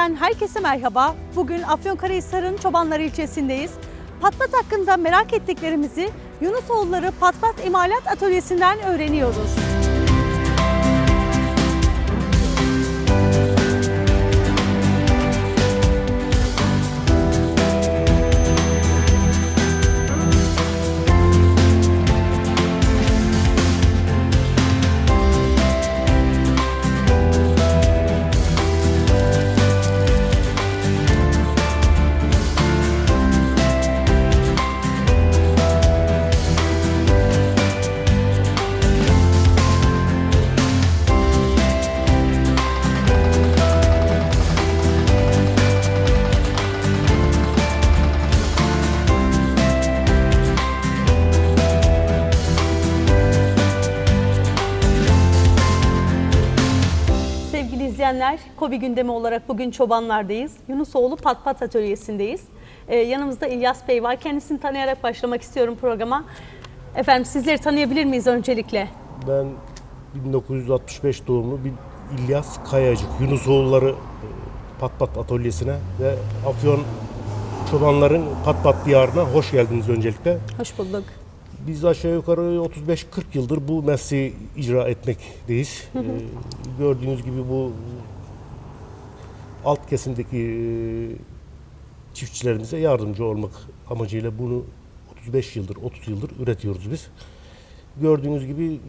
Gündeminden herkese merhaba. Bugün Afyonkarahisar'ın Çobanlar ilçesindeyiz. Patpat hakkında merak ettiklerimizi Yunusoğulları Patpat İmalat Atölyesi'nden öğreniyoruz. İzleyenler, Kobi gündemi olarak bugün Çobanlar'dayız. Yunusoğlu Patpat Atölyesi'ndeyiz. Ee, yanımızda İlyas Bey var. Kendisini tanıyarak başlamak istiyorum programa. Efendim sizleri tanıyabilir miyiz öncelikle? Ben 1965 doğumlu bir İlyas Kayacık, Yunusoğulları e, Patpat Atölyesi'ne ve Afyon çobanların Patpat diyarına hoş geldiniz öncelikle. Hoş bulduk. Biz aşağı yukarı 35-40 yıldır bu mesleği icra etmekteyiz. Ee, gördüğünüz gibi bu alt kesimdeki e, çiftçilerimize yardımcı olmak amacıyla bunu 35 yıldır, 30 yıldır üretiyoruz biz. Gördüğünüz gibi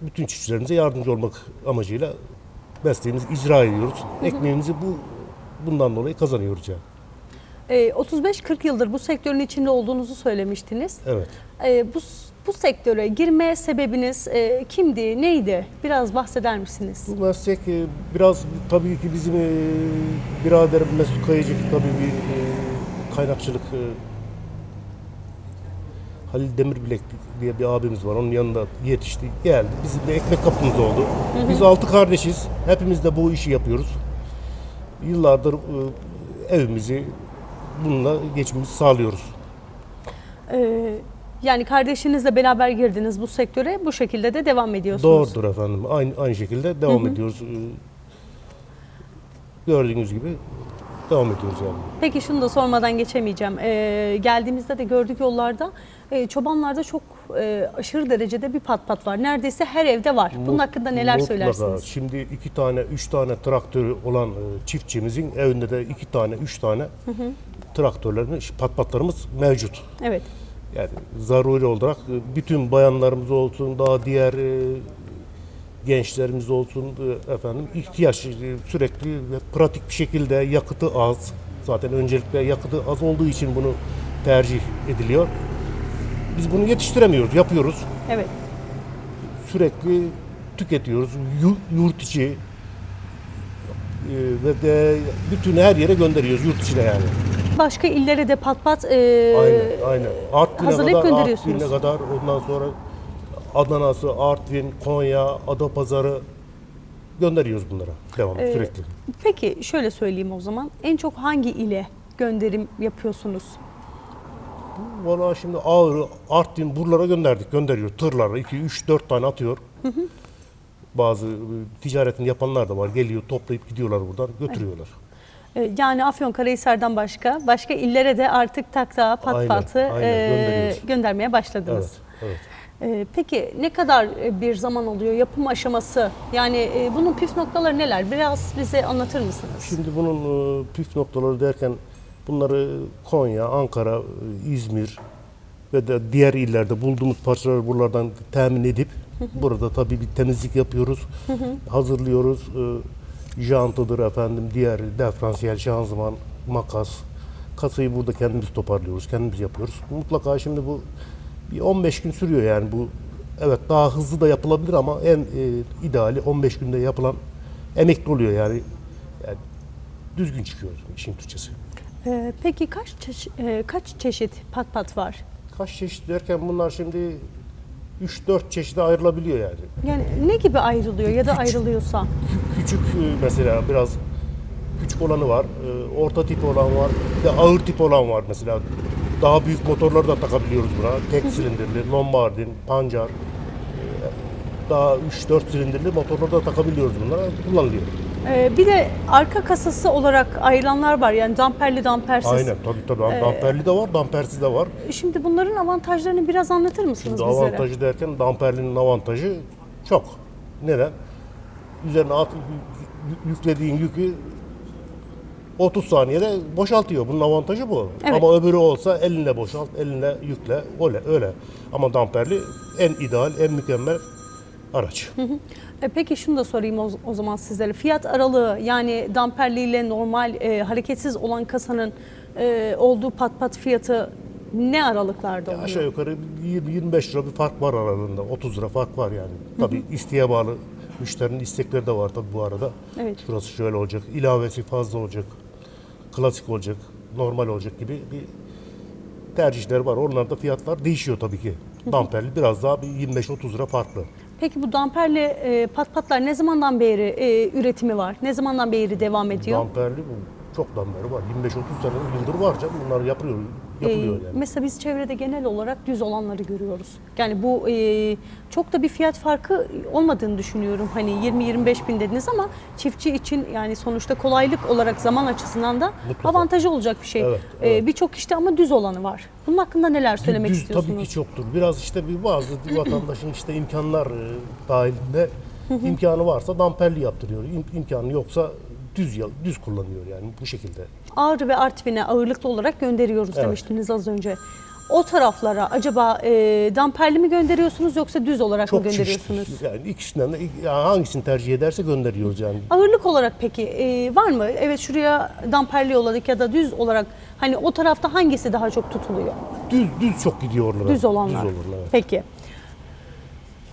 bütün çiftçilerimize yardımcı olmak amacıyla mesleğimizi icra ediyoruz. Ekmeğimizi bu bundan dolayı kazanıyoruz yani. Ee, 35-40 yıldır bu sektörün içinde olduğunuzu söylemiştiniz. Evet. Ee, bu, bu sektöre girme sebebiniz e, kimdi, neydi? Biraz bahseder misiniz? Bu meslek e, biraz tabii ki bizim e, biraderim Mesut Kayıcık tabii bir e, kaynakçılık e, Halil Demirbilek diye bir abimiz var. Onun yanında yetişti, geldi. Bizim de ekmek kapımız oldu. Biz altı kardeşiz. Hepimiz de bu işi yapıyoruz. Yıllardır e, evimizi bununla geçimimizi sağlıyoruz. Ee, yani kardeşinizle beraber girdiniz bu sektöre, bu şekilde de devam ediyorsunuz. Doğrudur efendim. Aynı aynı şekilde devam ediyoruz. E, Gördüğünüz gibi devam ediyoruz yani. Peki şunu da sormadan geçemeyeceğim. Ee, geldiğimizde de gördük yollarda e, çobanlarda çok e, aşırı derecede bir pat pat var. Neredeyse her evde var. Bunun hakkında neler Mutlaka. söylersiniz? Şimdi iki tane, üç tane traktörü olan e, çiftçimizin evinde de iki tane, üç tane traktörlerimiz, patpatlarımız mevcut. Evet. Yani zaruri olarak e, bütün bayanlarımız olsun, daha diğer e, gençlerimiz olsun e, efendim ihtiyaç sürekli ve pratik bir şekilde yakıtı az. Zaten öncelikle yakıtı az olduğu için bunu tercih ediliyor. Biz bunu yetiştiremiyoruz, yapıyoruz Evet. sürekli tüketiyoruz. Yu- Yurt içi e, ve de bütün her yere gönderiyoruz yurt içine yani. Başka illere de pat pat e, Aynen, aynen. Artvin'e hazırlayıp kadar, gönderiyorsunuz. Artvin'e kadar ondan sonra Adana'sı, Artvin, Konya, Adapazarı gönderiyoruz bunlara devamlı Ee, sürekli. Peki şöyle söyleyeyim o zaman. En çok hangi ile gönderim yapıyorsunuz? Valla şimdi Ağrı, Artvin buralara gönderdik, gönderiyor. Tırlarla 2, 3, 4 tane atıyor. Bazı e, ticaretini yapanlar da var. Geliyor, toplayıp gidiyorlar buradan, götürüyorlar. E, Yani Afyonkarahisar'dan başka, başka illere de artık takta, pat Aynen, patı aynen, e, gönderiyoruz. göndermeye başladınız. Evet, evet. E, Peki ne kadar e, bir zaman oluyor yapım aşaması? Yani e, bunun püf noktaları neler? Biraz bize anlatır mısınız? Şimdi bunun e, püf noktaları derken bunları Konya, Ankara, İzmir ve de diğer illerde bulduğumuz parçaları buralardan temin edip burada tabii bir temizlik yapıyoruz, hazırlıyoruz. E, Jantıdır efendim, diğer diferansiyel şanzıman, makas, kasayı burada kendimiz toparlıyoruz, kendimiz yapıyoruz. Mutlaka şimdi bu Bir 15 gün sürüyor yani bu. Evet daha hızlı da yapılabilir ama en e, ideali 15 günde yapılan emekli oluyor yani. yani düzgün çıkıyor işin Türkçesi. Ee, peki kaç çeşit, kaç çeşit pat pat var? Kaç çeşit derken bunlar şimdi 3-4 çeşide ayrılabiliyor yani. Yani ne gibi ayrılıyor ya da ayrılıyorsa? Kü- Küçük e, mesela biraz küçük olanı var, e, orta tip olan var, bir de ağır tip olan var mesela. Daha büyük motorları da takabiliyoruz buna. Tek silindirli, Lombardin, Pancar, e, daha 3-4 silindirli motorları da takabiliyoruz bunlara. Kullanılıyor. Ee, bir de arka kasası olarak ayrılanlar var yani damperli dampersiz. Aynen tabii tabii. Damperli de var, dampersiz de var. Şimdi bunların avantajlarını biraz anlatır mısınız Şimdi bizlere? avantajı derken damperlinin avantajı çok. Neden? Üzerine at, yü- yüklediğin yükü 30 saniyede boşaltıyor. Bunun avantajı bu. Evet. Ama öbürü olsa elinle boşalt, elinle yükle. Öyle öyle. Ama damperli en ideal, en mükemmel araç. E, peki şunu da sorayım o, o zaman sizlere. Fiyat aralığı yani damperli ile normal e, hareketsiz olan kasanın e, olduğu pat pat fiyatı ne aralıklarda oluyor? Aşağı yukarı 20-25 lira bir fark var aralarında. 30 lira fark var yani. Tabii isteğe bağlı. Müşterinin istekleri de var tabii bu arada. Evet. Şurası şöyle olacak, ilavesi fazla olacak, klasik olacak, normal olacak gibi bir tercihler var. Onlarda fiyatlar değişiyor tabii ki. Damperli biraz daha bir 25-30 lira farklı. Peki bu damperli e, pat patlar ne zamandan beri e, üretimi var? Ne zamandan beri devam ediyor? Damperli bu çok beri var. 25-30 senedir yıldır var canım. Bunlar yapılıyor, yapılıyor yani. Mesela biz çevrede genel olarak düz olanları görüyoruz. Yani bu e, çok da bir fiyat farkı olmadığını düşünüyorum. Hani 20-25 bin dediniz ama çiftçi için yani sonuçta kolaylık olarak zaman açısından da Mutlaka. avantajı olacak bir şey. Evet, E, evet. Birçok işte ama düz olanı var. Bunun hakkında neler söylemek Düz istiyorsunuz? tabii ki çoktur. Biraz işte bir bazı vatandaşın işte imkanlar e, dahilinde imkanı varsa damperli yaptırıyor. İm- imkanı yoksa düz düz kullanıyor yani bu şekilde. Ağrı ve Artvin'e ağırlıklı olarak gönderiyoruz Evet. demiştiniz az önce. O taraflara acaba e, damperli mi gönderiyorsunuz yoksa düz olarak mı Çok gönderiyorsunuz? çeşitli. Yani ikisinden de yani hangisini tercih ederse gönderiyoruz yani. Ağırlık olarak peki e, var mı? Evet şuraya damperli yolladık ya da düz olarak hani o tarafta hangisi daha çok tutuluyor? Düz düz çok gidiyor oralara. Düz olanlar. Düz olanlar, evet. Peki.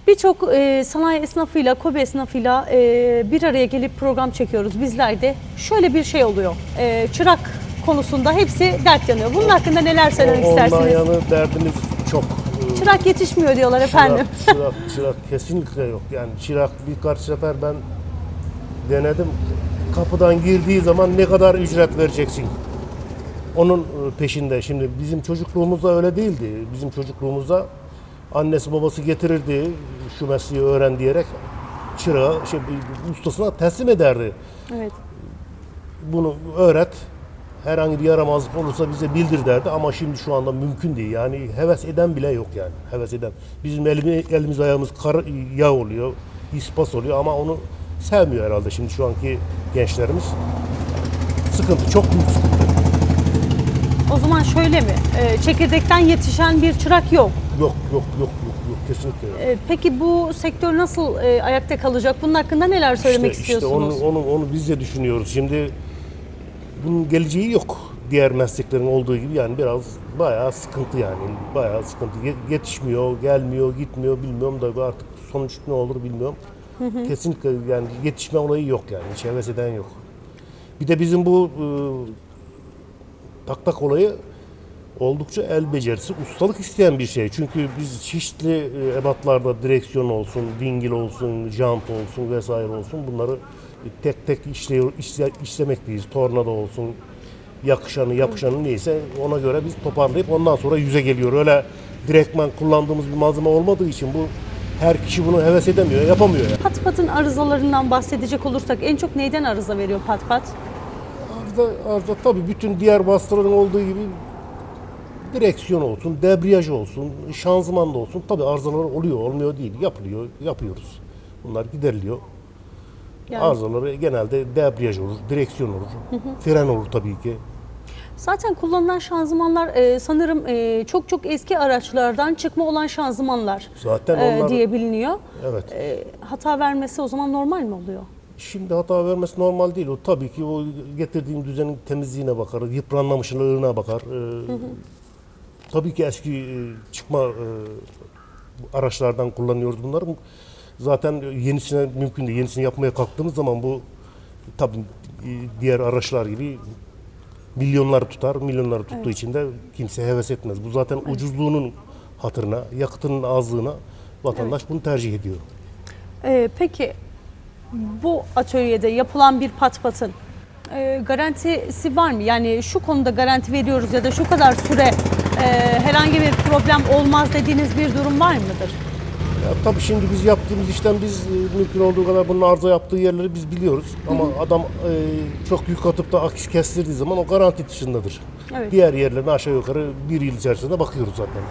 Birçok e, sanayi esnafıyla, KOBE esnafıyla e, bir araya gelip program çekiyoruz. Bizler de şöyle bir şey oluyor. E, çırak konusunda hepsi dert yanıyor. Bunun hakkında neler söylemek Ondan istersiniz? yanı derdimiz çok. Ee, Çırak yetişmiyor diyorlar efendim. Çırak, çırak, çırak kesinlikle yok. Yani çırak birkaç sefer ben denedim. Kapıdan girdiği zaman ne kadar ücret vereceksin? Onun e, peşinde. Şimdi bizim çocukluğumuzda öyle değildi. Bizim çocukluğumuzda annesi babası getirirdi şu mesleği öğren diyerek çırağı şey, ustasına teslim ederdi. evet. Bunu öğret. Herhangi bir yaramazlık olursa bize bildir derdi ama şimdi şu anda mümkün değil. Yani heves eden bile yok yani. Heves eden. Bizim elimiz, elimiz ayağımız kar, yağ oluyor, ispas oluyor ama onu sevmiyor herhalde şimdi şu anki gençlerimiz. Sıkıntı, çok büyük sıkıntı. O zaman şöyle mi? E, çekirdekten yetişen bir çırak yok. Yok, yok, yok, yok, yok. Kesinlikle yok. E, peki bu sektör nasıl e, ayakta kalacak? Bunun hakkında neler söylemek İşte, işte onu, istiyorsunuz? onu, onu biz de düşünüyoruz. Şimdi bunun geleceği yok. Diğer mesleklerin olduğu gibi yani biraz bayağı sıkıntı yani. Bayağı sıkıntı. Ye- Yetişmiyor, gelmiyor, gitmiyor bilmiyorum da artık sonuç ne olur bilmiyorum. Kesinlikle yani yetişme olayı yok yani. Hiç heves eden yok. Bir de bizim bu e, tak tak olayı oldukça el becerisi, ustalık isteyen bir şey. Çünkü biz çeşitli e, ebatlarda direksiyon olsun, dingil olsun, jant olsun vesaire olsun bunları tek tek işliyor, işle, işlemekteyiz. Tornado olsun, yakışanı, yapışanı neyse ona göre biz toparlayıp ondan sonra yüze geliyor. Öyle direktman kullandığımız bir malzeme olmadığı için bu her kişi bunu heves edemiyor, yapamıyor. Yani. Pat patın arızalarından bahsedecek olursak en çok neyden arıza veriyor pat pat? Arıza, arıza tabii bütün diğer vasıtaların olduğu gibi direksiyon olsun, debriyaj olsun, şanzıman da olsun. Tabii arızalar oluyor, olmuyor değil. Yapılıyor, yapıyoruz. Bunlar gideriliyor. Yani Arızaları genelde debriyaj olur, direksiyon olur, fren olur tabii ki. zaten kullanılan şanzımanlar e, sanırım e, çok çok eski araçlardan çıkma olan şanzımanlar Zaten e, onlar diye biliniyor. evet. E, hata vermesi o zaman normal mi oluyor? Şimdi hata vermesi normal değil. O tabii ki o getirdiğin düzenin temizliğine bakar, yıpranmamışlığına bakar. Ee, tabii ki eski e, çıkma e, araçlardan kullanıyoruz bunları. Zaten yenisine mümkün değil. Yenisini yapmaya kalktığımız zaman bu tabii e, diğer araçlar gibi milyonları tutar. Milyonları tuttuğu için de kimse heves etmez. Bu zaten ucuzluğunun hatırına, yakıtının azlığına vatandaş bunu tercih ediyor. Ee, peki bu atölyede yapılan bir pat patın e, garantisi var mı? Yani şu konuda garanti veriyoruz ya da şu kadar süre e, herhangi bir problem olmaz dediğiniz bir durum var mıdır? Ya tabii şimdi biz yaptığımız işten biz e, mümkün olduğu kadar bunun arıza yaptığı yerleri biz biliyoruz. Ama adam e, çok yük atıp da akis kestirdiği zaman o garanti dışındadır. Evet. Diğer yerlerine aşağı yukarı bir yıl içerisinde bakıyoruz zaten.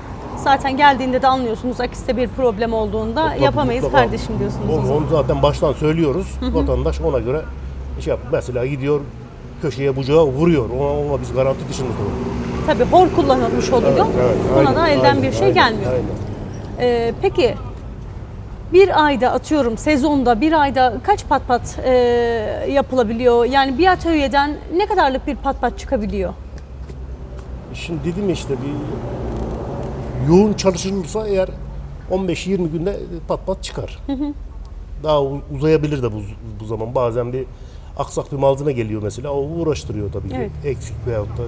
Zaten geldiğinde de anlıyorsunuz akiste bir problem olduğunda Tabii yapamayız mutlaka. kardeşim diyorsunuz. o Onu, zaman. onu zaten baştan söylüyoruz. Vatandaş ona göre şey yap. Mesela gidiyor köşeye bucağı vuruyor. Ona, ona biz garanti dışında kalıyoruz. Tabii hor kullanılmış oluyor. Buna aynen, da elden aynen, bir şey aynen, gelmiyor. aynen. Ee, peki bir ayda atıyorum sezonda bir ayda kaç pat pat e, yapılabiliyor? Yani bir atölyeden ne kadarlık bir pat pat çıkabiliyor? Şimdi dedim işte bir yoğun çalışılırsa eğer 15-20 günde pat pat çıkar. Daha u- uzayabilir de bu, bu zaman. Bazen bir aksak bir malzeme geliyor mesela. O uğraştırıyor tabii ki. Evet. Eksik veyahut da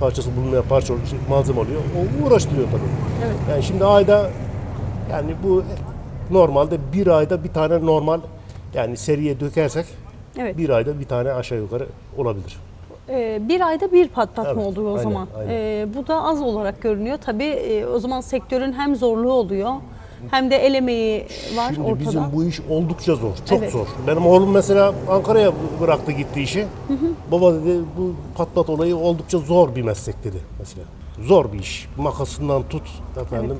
parçası bulunmayan parça malzeme oluyor. O uğraştırıyor tabii. Evet. Yani şimdi ayda yani bu normalde bir ayda bir tane normal yani seriye dökersek Evet. bir ayda bir tane aşağı yukarı olabilir. Ee, bir ayda bir pat pat mı Evet, oluyor o aynen, zaman? aynen. Ee, bu da az olarak görünüyor. Tabii e, o zaman sektörün hem zorluğu oluyor hem de el emeği var Şimdi ortada. bizim bu iş oldukça zor, çok Evet. zor. Benim oğlum mesela Ankara'ya bıraktı gitti işi. Baba dedi bu patlat olayı oldukça zor bir meslek dedi mesela. Zor bir iş. Makasından tut efendim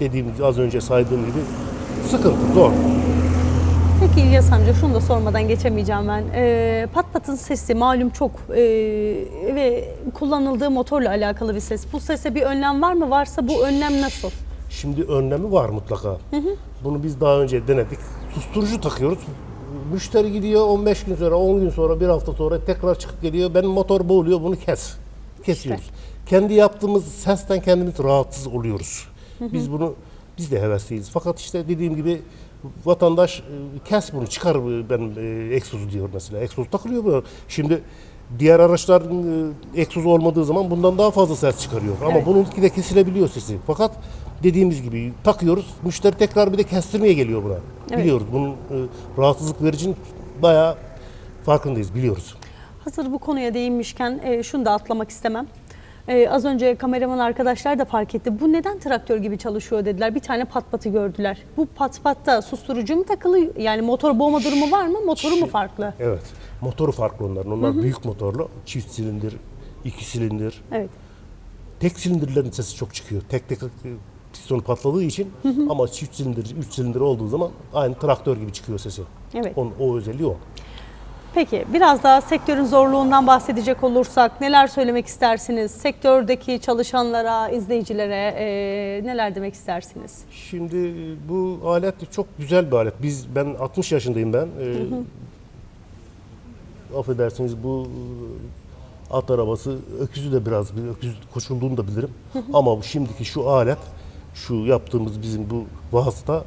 dediğim az önce saydığım gibi sıkıntı zor. Peki İlyas amca şunu da sormadan geçemeyeceğim ben. Ee, pat patın sesi malum çok ee, ve kullanıldığı motorla alakalı bir ses. Bu sese bir önlem var mı? Varsa bu önlem nasıl? Şimdi önlemi var mutlaka. Bunu biz daha önce denedik. Susturucu takıyoruz. Müşteri gidiyor 15 gün sonra, 10 gün sonra, bir hafta sonra tekrar çıkıp geliyor. Benim motor boğuluyor bunu kes. Kesiyoruz. Kendi yaptığımız sesten kendimiz rahatsız oluyoruz. Biz bunu biz de hevesliyiz. Fakat işte dediğim gibi vatandaş e, kes bunu çıkar benim e, egzozu diyor mesela. Egzoz takılıyor bu. Şimdi diğer araçların e, egzozu olmadığı zaman bundan daha fazla ses çıkarıyor. Ama Evet. bununki de kesilebiliyor sesi. Fakat dediğimiz gibi takıyoruz. Müşteri tekrar bir de kestirmeye geliyor buna. Evet. Biliyoruz bunun e, rahatsızlık vericinin bayağı farkındayız biliyoruz. Hazır bu konuya değinmişken e, şunu da atlamak istemem. E, az önce kameraman arkadaşlar da fark etti. Bu neden traktör gibi çalışıyor dediler. Bir tane pat patı gördüler. Bu pat patta susturucu mu takılı? Yani motor boğma durumu var mı? Motoru mu farklı? Evet. Motoru farklı onların. Onlar büyük motorlu. Çift silindir, iki silindir. Evet. Tek silindirlerin sesi çok çıkıyor. Tek tek e, pistonu patladığı için ama çift silindir, üç silindir olduğu zaman aynı traktör gibi çıkıyor sesi. Evet. Onun, o özelliği o. Peki biraz daha sektörün zorluğundan bahsedecek olursak neler söylemek istersiniz? Sektördeki çalışanlara, izleyicilere e, neler demek istersiniz? Şimdi e, bu alet çok güzel bir alet. Biz ben 60 yaşındayım ben. Ee, affedersiniz bu e, at arabası öküzü de biraz bir öküz koşulduğunu da bilirim. Ama bu şimdiki şu alet şu yaptığımız bizim bu vasıta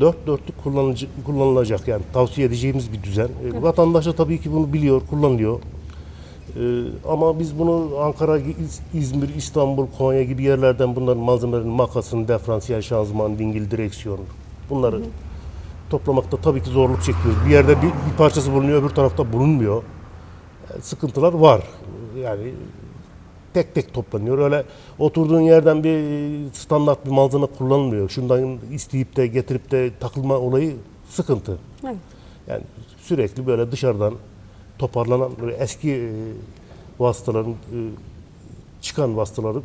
dört dörtlük kullanıcı, kullanılacak yani tavsiye edeceğimiz bir düzen. E, Vatandaş da tabii ki bunu biliyor, kullanıyor. Ee, ama biz bunu Ankara, İz- İzmir, İstanbul, Konya gibi yerlerden bunların malzemelerin makasını, diferansiyel şanzıman, dingil, direksiyon bunları toplamakta tabii ki zorluk çekiyoruz. Bir yerde bir, bir parçası bulunuyor, öbür tarafta bulunmuyor. Yani sıkıntılar var. Yani tek tek toplanıyor. Öyle oturduğun yerden bir standart bir malzeme kullanılmıyor. Şundan isteyip de getirip de takılma olayı sıkıntı. Evet. Yani sürekli böyle dışarıdan toparlanan böyle eski e, vasıtaların e, çıkan vasıtaları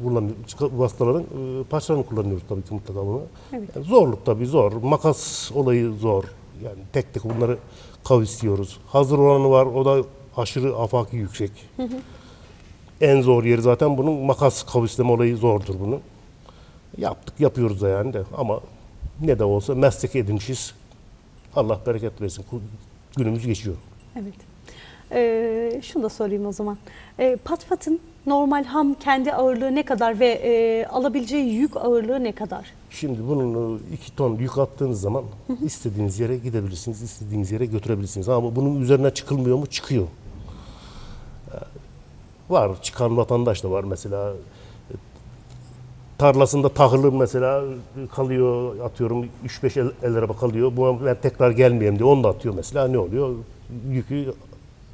vasıtaların e, parçalarını kullanıyoruz tabii ki mutlaka bunu. Evet. Yani zorluk tabii zor. Makas olayı zor. Yani tek tek bunları kavisliyoruz. Hazır olanı var. O da aşırı afaki yüksek. En zor yeri zaten bunun makas kavisleme olayı zordur bunun. Yaptık yapıyoruz da yani de ama ne de olsa meslek edinmişiz. Allah bereket versin. Günümüz geçiyor. Evet. Ee, şunu da sorayım o zaman. Ee, pat patın normal ham kendi ağırlığı ne kadar ve e, alabileceği yük ağırlığı ne kadar? Şimdi bunun e, iki ton yük attığınız zaman istediğiniz yere gidebilirsiniz, istediğiniz yere götürebilirsiniz. Ama bunun üzerine çıkılmıyor mu? Çıkıyor. Var, çıkan vatandaş da var mesela. Tarlasında tahılı mesela kalıyor, atıyorum 3-5 el, el araba kalıyor. Bu ben tekrar gelmeyeyim diye onu da atıyor mesela. Ne oluyor? Yükü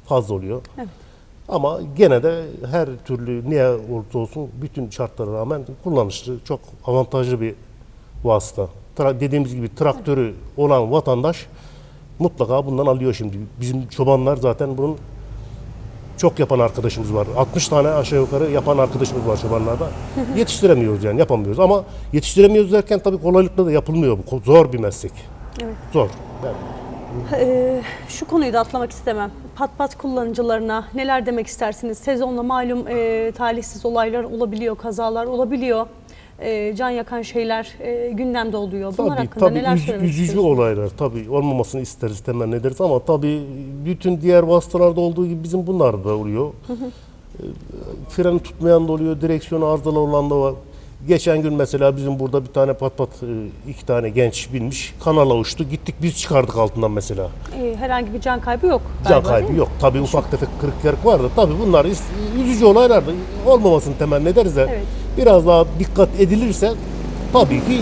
fazla oluyor. Evet. Ama gene de her türlü niye olursa olsun bütün şartlara rağmen kullanışlı, çok avantajlı bir vasıta. Tra- dediğimiz gibi traktörü olan vatandaş mutlaka bundan alıyor şimdi. Bizim çobanlar zaten bunun çok yapan arkadaşımız var. 60 tane aşağı yukarı yapan arkadaşımız var çobanlarda. Yetiştiremiyoruz yani yapamıyoruz ama yetiştiremiyoruz derken tabii kolaylıkla da yapılmıyor bu. Zor bir meslek. Evet. Zor. Yani Ee, şu konuyu da atlamak istemem. Pat pat kullanıcılarına neler demek istersiniz? Sezonla malum e, talihsiz olaylar olabiliyor, kazalar olabiliyor. E, can yakan şeyler e, gündemde oluyor. Bunlar Tabii hakkında tabii neler üz- söylemek üzücü istiyorsunuz? olaylar tabii olmamasını isteriz temenni ederiz ama tabii bütün diğer vasıtalarda olduğu gibi bizim bunlar da oluyor. Ee, Freni tutmayan da oluyor, direksiyonu arızalı olan da var. Geçen gün mesela bizim burada bir tane pat pat e, iki tane genç binmiş kanala uçtu. Gittik biz çıkardık altından mesela. E, herhangi bir can kaybı yok. Can galiba, kaybı yok. Tabii ufak tefek kırık yarık var da tabii bunlar üzücü olaylar olmamasını temenni ederiz de Evet. biraz daha dikkat edilirse tabii ki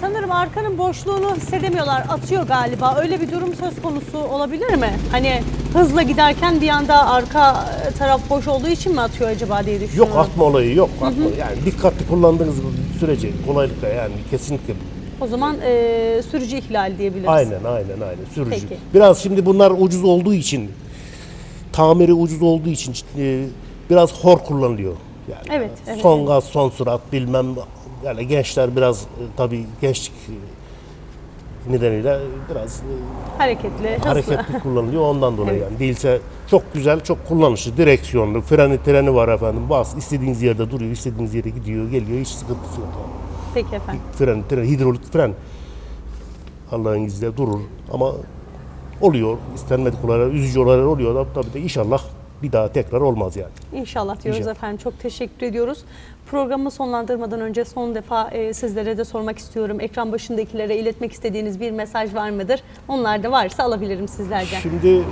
Sanırım arkanın boşluğunu hissedemiyorlar. Atıyor galiba. Öyle bir durum söz konusu olabilir mi? Hani hızla giderken bir anda arka taraf boş olduğu için mi atıyor acaba diye düşünüyorum. Yok atma olayı yok. Atma. Yani dikkatli kullandığınız sürece kolaylıkla yani kesinlikle. O zaman e, sürücü ihlali diyebiliriz. Aynen aynen aynen sürücü. Peki. Biraz şimdi bunlar ucuz olduğu için tamiri ucuz olduğu için e, biraz hor kullanılıyor. Yani Evet, evet, son gaz son sürat bilmem yani gençler biraz e, tabii gençlik e, nedeniyle biraz e, Hareketli, hızlı. hareketli kullanılıyor ondan dolayı Evet. yani. Değilse çok güzel, çok kullanışlı, direksiyonlu, freni treni var efendim. Bas istediğiniz yerde duruyor, istediğiniz yere gidiyor, geliyor. Hiç sıkıntısı yok. Peki efendim. Fren, tren, hidrolik fren Allah'ın izniyle durur ama oluyor. istenmedik olaylar, üzücü olaylar oluyor tabii de inşallah bir daha tekrar olmaz yani. İnşallah diyoruz İnşallah. efendim. Çok teşekkür ediyoruz. Programı sonlandırmadan önce son defa e, sizlere de sormak istiyorum. Ekran başındakilere iletmek istediğiniz bir mesaj var mıdır? Onlar da varsa alabilirim sizlerden. Şimdi e,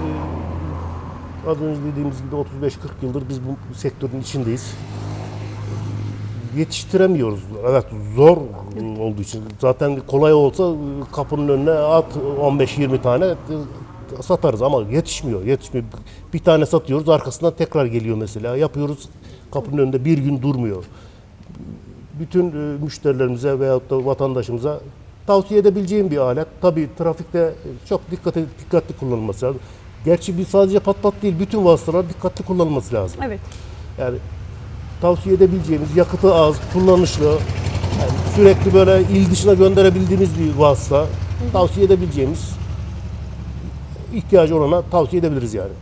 az önce dediğimiz gibi 35-40 yıldır biz bu sektörün içindeyiz. Yetiştiremiyoruz. Evet zor olduğu için. Zaten kolay olsa kapının önüne at 15-20 tane satarız ama yetişmiyor. Yetişmiyor. Bir tane satıyoruz arkasından tekrar geliyor mesela. Yapıyoruz kapının önünde bir gün durmuyor. Bütün e, müşterilerimize veyahut da vatandaşımıza tavsiye edebileceğim bir alet. Tabii trafikte çok dikkat dikkatli kullanılması lazım. Gerçi bir sadece pat pat değil, bütün vasıtalar dikkatli kullanılması lazım. Evet. Yani tavsiye edebileceğimiz yakıtı az, kullanışlı, yani sürekli böyle il dışına gönderebildiğimiz bir vasıta. Tavsiye edebileceğimiz ihtiyacı olana tavsiye edebiliriz yani.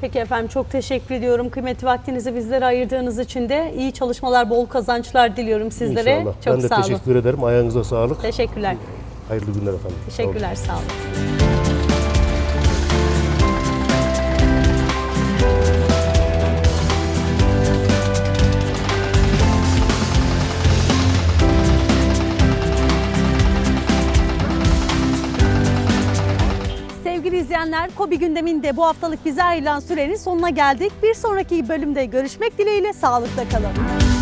Peki efendim çok teşekkür ediyorum. Kıymetli vaktinizi bizlere ayırdığınız için de iyi çalışmalar, bol kazançlar diliyorum sizlere. İnşallah. Çok ben de sağ olun. teşekkür ederim. Ayağınıza sağlık. Teşekkürler. Hayırlı günler efendim. Sağ olun. Teşekkürler. Sağ olun. İzleyenler, Kobi gündeminde bu haftalık bize ayrılan sürenin sonuna geldik. Bir sonraki bölümde görüşmek dileğiyle sağlıkla kalın.